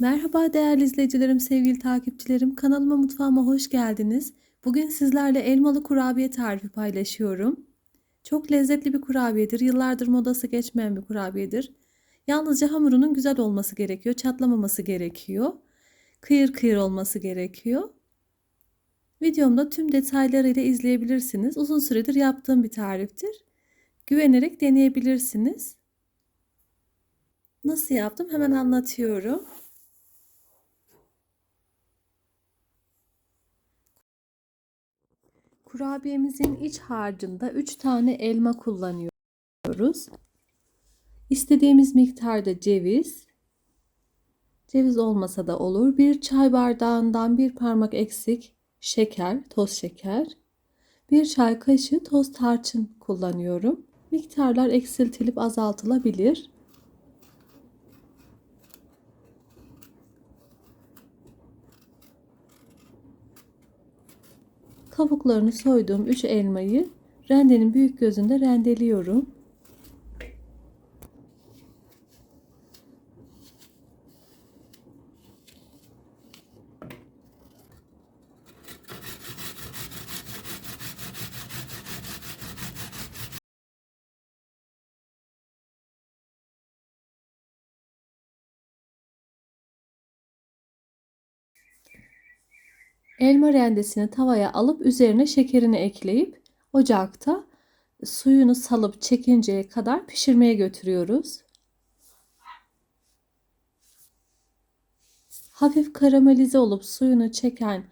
Merhaba değerli izleyicilerim, sevgili takipçilerim. Kanalıma mutfağıma hoş geldiniz. Bugün sizlerle elmalı kurabiye tarifi paylaşıyorum. Çok lezzetli bir kurabiyedir. Yıllardır modası geçmeyen bir kurabiyedir. Yalnızca hamurunun güzel olması gerekiyor. Çatlamaması gerekiyor. Kıyır kıyır olması gerekiyor. Videomda tüm detaylarıyla izleyebilirsiniz. Uzun süredir yaptığım bir tariftir. Güvenerek deneyebilirsiniz. Nasıl yaptım hemen anlatıyorum. Kurabiyemizin iç harcında 3 tane elma kullanıyoruz. İstediğimiz miktarda ceviz, ceviz olmasa da olur. Bir çay bardağından bir parmak eksik şeker, toz şeker, bir çay kaşığı toz tarçın kullanıyorum. Miktarlar eksiltilip azaltılabilir. Kabuklarını soyduğum 3 elmayı rendenin büyük gözünde rendeliyorum. Elma rendesini tavaya alıp üzerine şekerini ekleyip ocakta suyunu salıp çekinceye kadar pişirmeye götürüyoruz. Hafif karamelize olup suyunu çeken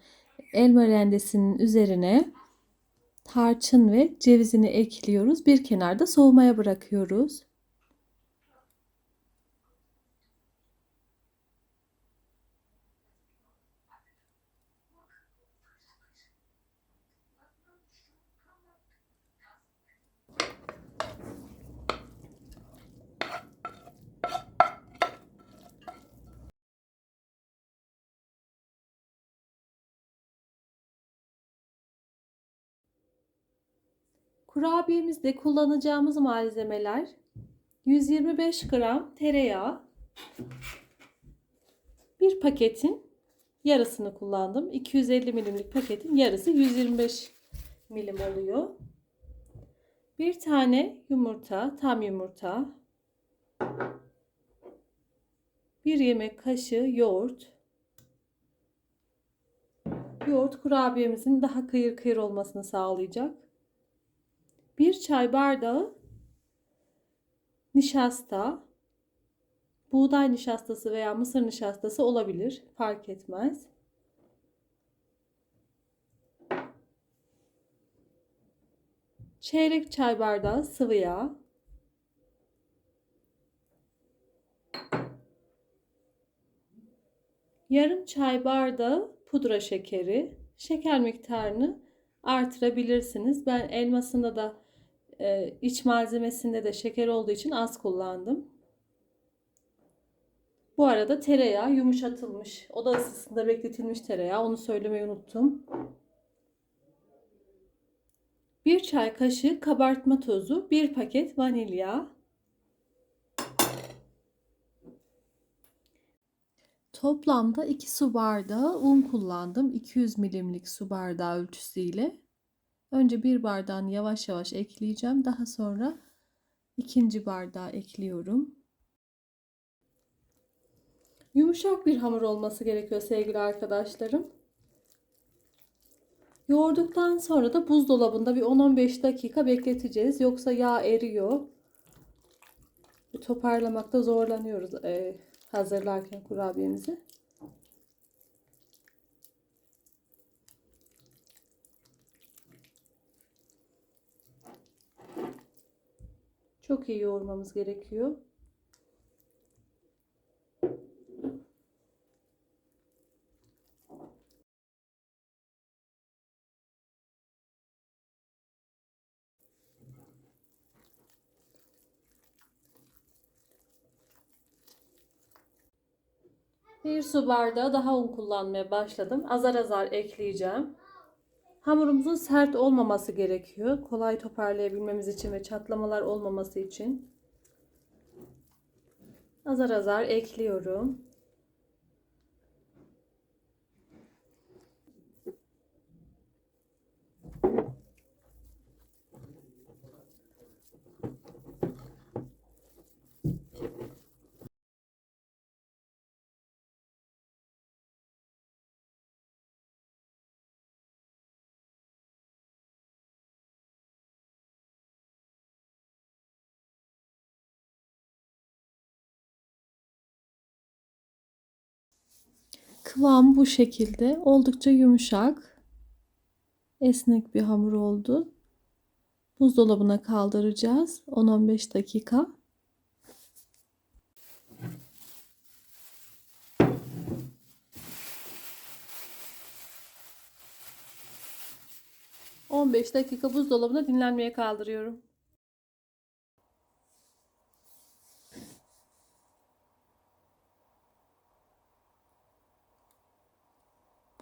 elma rendesinin üzerine tarçın ve cevizini ekliyoruz. Bir kenarda soğumaya bırakıyoruz. Kurabiyemizde kullanacağımız malzemeler 125 gram tereyağı, bir paketin yarısını kullandım. 250 milimlik paketin yarısı 125 milim oluyor. Bir tane yumurta, tam yumurta. Bir yemek kaşığı yoğurt. Yoğurt kurabiyemizin daha kıyır kıyır olmasını sağlayacak. Bir çay bardağı nişasta, buğday nişastası veya mısır nişastası olabilir. Fark etmez. Çeyrek çay bardağı sıvı yağ. Yarım çay bardağı pudra şekeri. Şeker miktarını artırabilirsiniz. Ben elmasında da e, iç malzemesinde de şeker olduğu için az kullandım. Bu arada tereyağı yumuşatılmış. Oda ısısında bekletilmiş tereyağı. Onu söylemeyi unuttum. Bir çay kaşığı kabartma tozu, bir paket vanilya. Toplamda 2 su bardağı un kullandım. 200 milimlik su bardağı ölçüsüyle. Önce bir bardağını yavaş yavaş ekleyeceğim. Daha sonra ikinci bardağı ekliyorum. Yumuşak bir hamur olması gerekiyor sevgili arkadaşlarım. Yoğurduktan sonra da buzdolabında bir 10-15 dakika bekleteceğiz. Yoksa yağ eriyor. Toparlamakta zorlanıyoruz e, hazırlarken kurabiyemizi. Çok iyi yoğurmamız gerekiyor. Bir su bardağı daha un kullanmaya başladım. Azar azar ekleyeceğim. Hamurumuzun sert olmaması gerekiyor. Kolay toparlayabilmemiz için ve çatlamalar olmaması için. Azar azar ekliyorum. Kıvam bu şekilde. Oldukça yumuşak. Esnek bir hamur oldu. Buzdolabına kaldıracağız. 10-15 dakika. ...15 dakika buzdolabına dinlenmeye kaldırıyorum.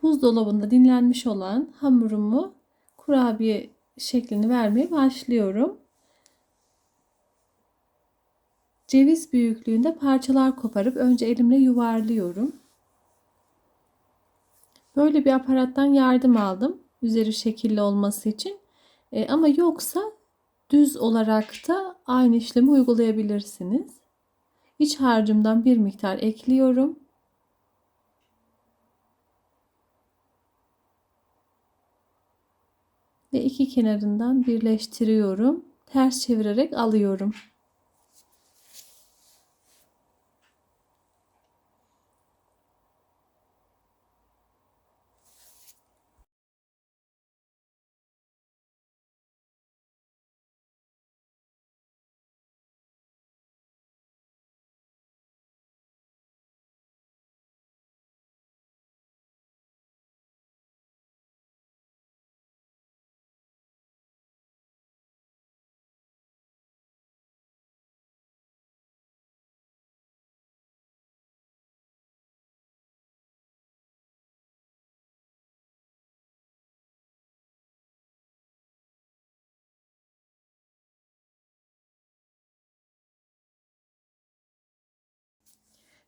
Buzdolabında dinlenmiş olan hamurumu kurabiye şeklini vermeye başlıyorum. Ceviz büyüklüğünde parçalar koparıp önce elimle yuvarlıyorum. Böyle bir aparattan yardım aldım. Üzeri şekilli olması için. E, ama yoksa düz olarak da aynı işlemi uygulayabilirsiniz. İç harcımdan bir miktar ekliyorum. Ve iki kenarından birleştiriyorum. Ters çevirerek alıyorum.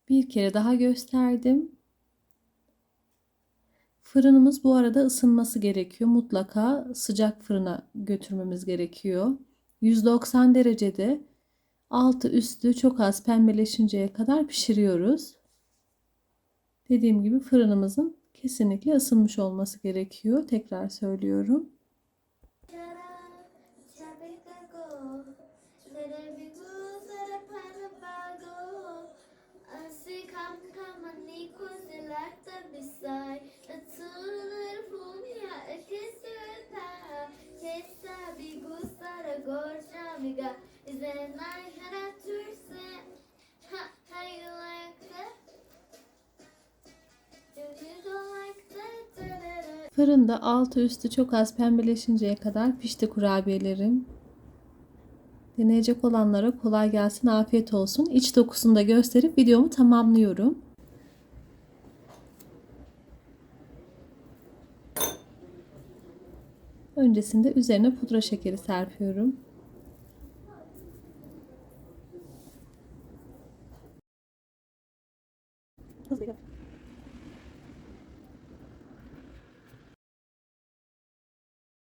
Bir kere daha gösterdim. Fırınımız bu arada ısınması gerekiyor. Mutlaka sıcak fırına götürmemiz gerekiyor. 190 derecede altı üstü çok az pembeleşinceye kadar pişiriyoruz. Dediğim gibi fırınımızın kesinlikle ısınmış olması gerekiyor. Tekrar söylüyorum. Fırında altı üstü çok az pembeleşinceye kadar pişti kurabiyelerim. Deneyecek olanlara kolay gelsin, afiyet olsun. İç dokusunu da gösterip videomu tamamlıyorum. Öncesinde üzerine pudra şekeri serpiyorum.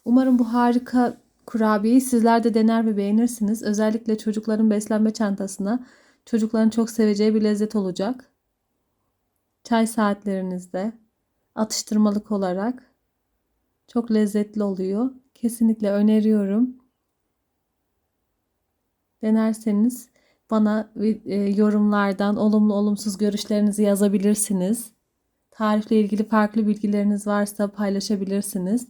Umarım bu harika kurabiyeyi sizler de dener ve beğenirsiniz. Özellikle çocukların beslenme çantasına çocukların çok seveceği bir lezzet olacak. Çay saatlerinizde atıştırmalık olarak çok lezzetli oluyor. Kesinlikle öneriyorum. Denerseniz bana e, yorumlardan olumlu olumsuz görüşlerinizi yazabilirsiniz. Tarifle ilgili farklı bilgileriniz varsa paylaşabilirsiniz.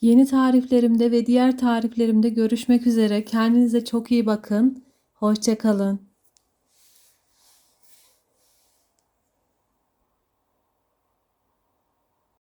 Yeni tariflerimde ve diğer tariflerimde görüşmek üzere. Kendinize çok iyi bakın. Hoşçakalın.